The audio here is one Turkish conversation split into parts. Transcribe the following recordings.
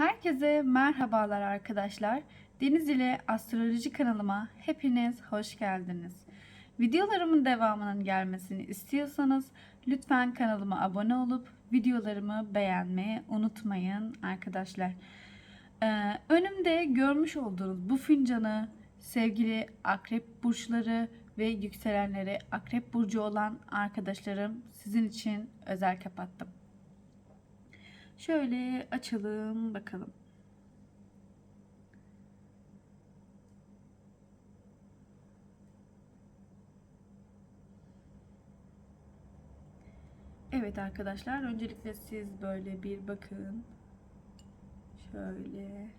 Herkese merhabalar arkadaşlar. Deniz ile Astroloji kanalıma hepiniz hoş geldiniz. Videolarımın devamının gelmesini istiyorsanız lütfen kanalıma abone olup videolarımı beğenmeyi unutmayın arkadaşlar. Ee, önümde görmüş olduğunuz bu fincanı sevgili akrep burçları ve yükselenleri akrep burcu olan arkadaşlarım sizin için özel kapattım. Şöyle açalım bakalım. Evet arkadaşlar öncelikle siz böyle bir bakın. Şöyle.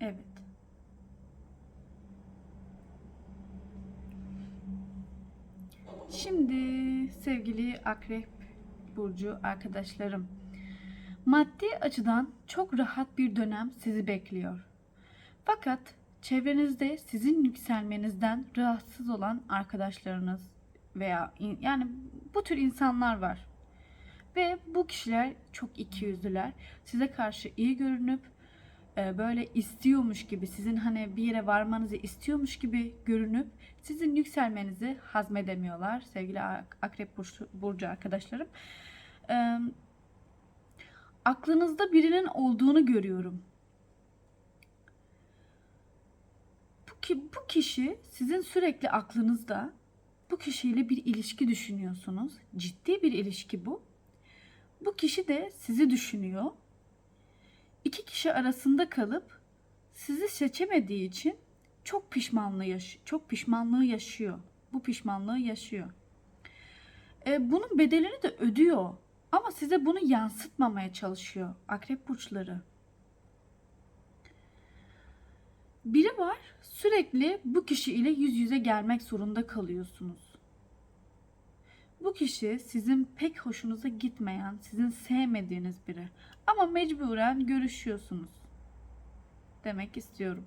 Evet. Şimdi sevgili Akrep Burcu arkadaşlarım. Maddi açıdan çok rahat bir dönem sizi bekliyor. Fakat çevrenizde sizin yükselmenizden rahatsız olan arkadaşlarınız veya in- yani bu tür insanlar var. Ve bu kişiler çok ikiyüzlüler. Size karşı iyi görünüp böyle istiyormuş gibi sizin hani bir yere varmanızı istiyormuş gibi görünüp sizin yükselmenizi hazmedemiyorlar sevgili Ak- Akrep Burcu, Burcu arkadaşlarım. E, aklınızda birinin olduğunu görüyorum. Bu, ki, bu kişi sizin sürekli aklınızda bu kişiyle bir ilişki düşünüyorsunuz. Ciddi bir ilişki bu. Bu kişi de sizi düşünüyor iki kişi arasında kalıp sizi seçemediği için çok pişmanlığı yaş çok pişmanlığı yaşıyor. Bu pişmanlığı yaşıyor. E, bunun bedelini de ödüyor. Ama size bunu yansıtmamaya çalışıyor akrep burçları. Biri var sürekli bu kişi ile yüz yüze gelmek zorunda kalıyorsunuz. Bu kişi sizin pek hoşunuza gitmeyen, sizin sevmediğiniz biri. Ama mecburen görüşüyorsunuz. Demek istiyorum.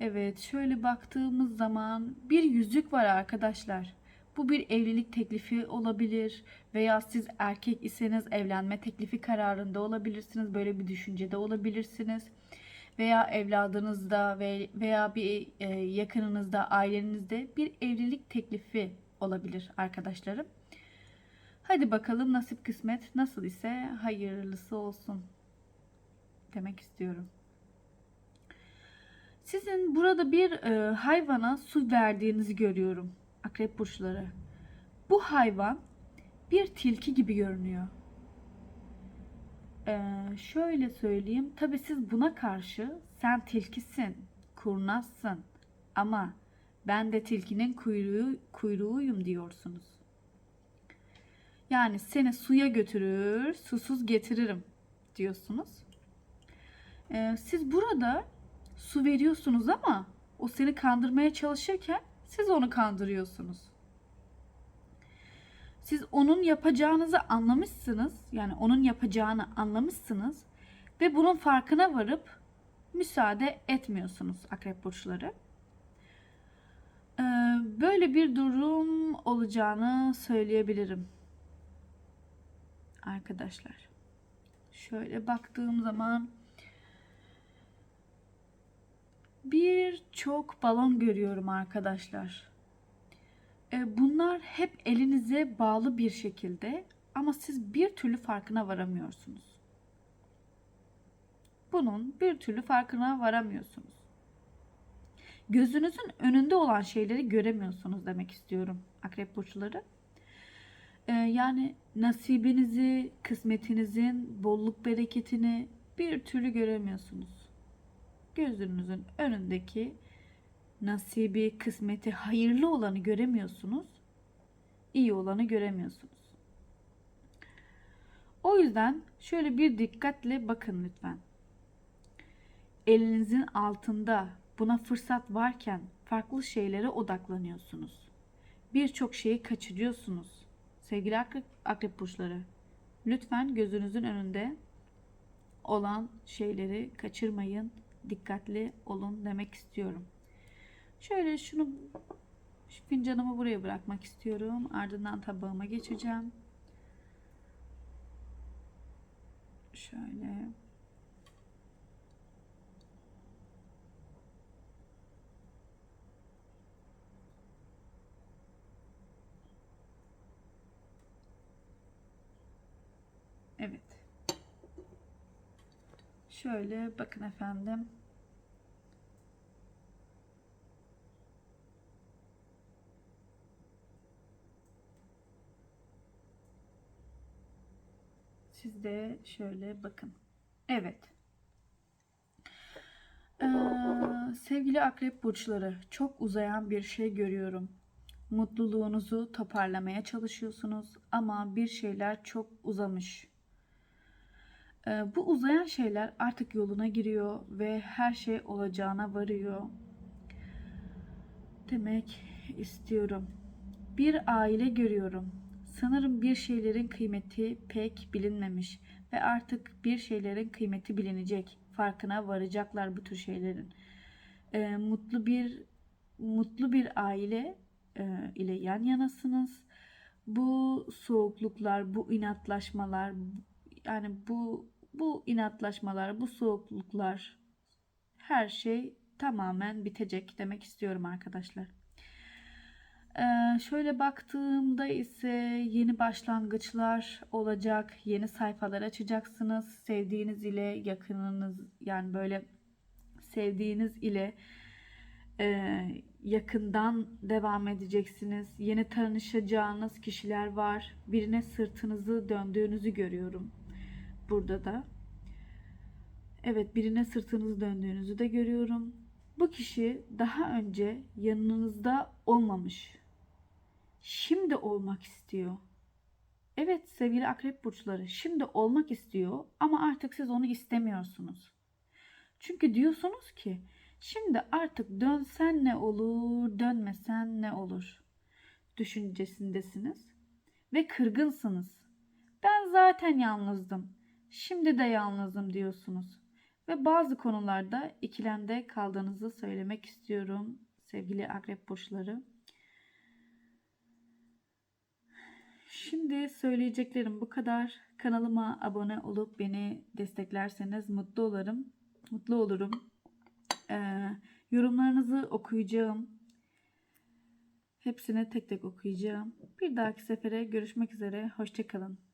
Evet, şöyle baktığımız zaman bir yüzük var arkadaşlar. Bu bir evlilik teklifi olabilir veya siz erkek iseniz evlenme teklifi kararında olabilirsiniz. Böyle bir düşüncede olabilirsiniz. Veya evladınızda ve veya bir e, yakınınızda, ailenizde bir evlilik teklifi olabilir arkadaşlarım. Hadi bakalım nasip kısmet nasıl ise hayırlısı olsun demek istiyorum. Sizin burada bir e, hayvana su verdiğinizi görüyorum akrep burçları. Bu hayvan bir tilki gibi görünüyor. Ee, şöyle söyleyeyim. Tabi siz buna karşı sen tilkisin, kurnazsın ama ben de tilkinin kuyruğu, kuyruğuyum diyorsunuz. Yani seni suya götürür, susuz getiririm diyorsunuz. Ee, siz burada su veriyorsunuz ama o seni kandırmaya çalışırken siz onu kandırıyorsunuz. Siz onun yapacağınızı anlamışsınız. Yani onun yapacağını anlamışsınız ve bunun farkına varıp müsaade etmiyorsunuz akrep burçları. Böyle bir durum olacağını söyleyebilirim. Arkadaşlar. Şöyle baktığım zaman birçok balon görüyorum arkadaşlar. Ee, bunlar hep elinize bağlı bir şekilde ama siz bir türlü farkına varamıyorsunuz. Bunun bir türlü farkına varamıyorsunuz gözünüzün önünde olan şeyleri göremiyorsunuz demek istiyorum akrep burçları. Ee, yani nasibinizi, kısmetinizin, bolluk bereketini bir türlü göremiyorsunuz. Gözünüzün önündeki nasibi, kısmeti, hayırlı olanı göremiyorsunuz. iyi olanı göremiyorsunuz. O yüzden şöyle bir dikkatle bakın lütfen. Elinizin altında Buna fırsat varken farklı şeylere odaklanıyorsunuz. Birçok şeyi kaçırıyorsunuz. Sevgili akrep, akrep burçları, lütfen gözünüzün önünde olan şeyleri kaçırmayın. Dikkatli olun demek istiyorum. Şöyle şunu Şu fincanımı buraya bırakmak istiyorum. Ardından tabağıma geçeceğim. Şöyle. Evet. Şöyle bakın efendim. Siz de şöyle bakın. Evet. Ee, sevgili akrep burçları, çok uzayan bir şey görüyorum. Mutluluğunuzu toparlamaya çalışıyorsunuz ama bir şeyler çok uzamış. Ee, bu uzayan şeyler artık yoluna giriyor ve her şey olacağına varıyor. Demek istiyorum. Bir aile görüyorum. Sanırım bir şeylerin kıymeti pek bilinmemiş ve artık bir şeylerin kıymeti bilinecek. Farkına varacaklar bu tür şeylerin. Ee, mutlu bir mutlu bir aile e, ile yan yanasınız. Bu soğukluklar, bu inatlaşmalar, yani bu bu inatlaşmalar, bu soğukluklar her şey tamamen bitecek demek istiyorum arkadaşlar. Ee, şöyle baktığımda ise yeni başlangıçlar olacak, yeni sayfalar açacaksınız. Sevdiğiniz ile yakınınız yani böyle sevdiğiniz ile e, yakından devam edeceksiniz. Yeni tanışacağınız kişiler var. Birine sırtınızı döndüğünüzü görüyorum burada da. Evet birine sırtınızı döndüğünüzü de görüyorum. Bu kişi daha önce yanınızda olmamış. Şimdi olmak istiyor. Evet sevgili akrep burçları şimdi olmak istiyor ama artık siz onu istemiyorsunuz. Çünkü diyorsunuz ki şimdi artık dönsen ne olur, dönmesen ne olur düşüncesindesiniz ve kırgınsınız. Ben zaten yalnızdım. Şimdi de yalnızım diyorsunuz. Ve bazı konularda ikilemde kaldığınızı söylemek istiyorum sevgili akrep burçları. Şimdi söyleyeceklerim bu kadar. Kanalıma abone olup beni desteklerseniz mutlu olurum. Mutlu olurum. Ee, yorumlarınızı okuyacağım. Hepsini tek tek okuyacağım. Bir dahaki sefere görüşmek üzere. Hoşçakalın.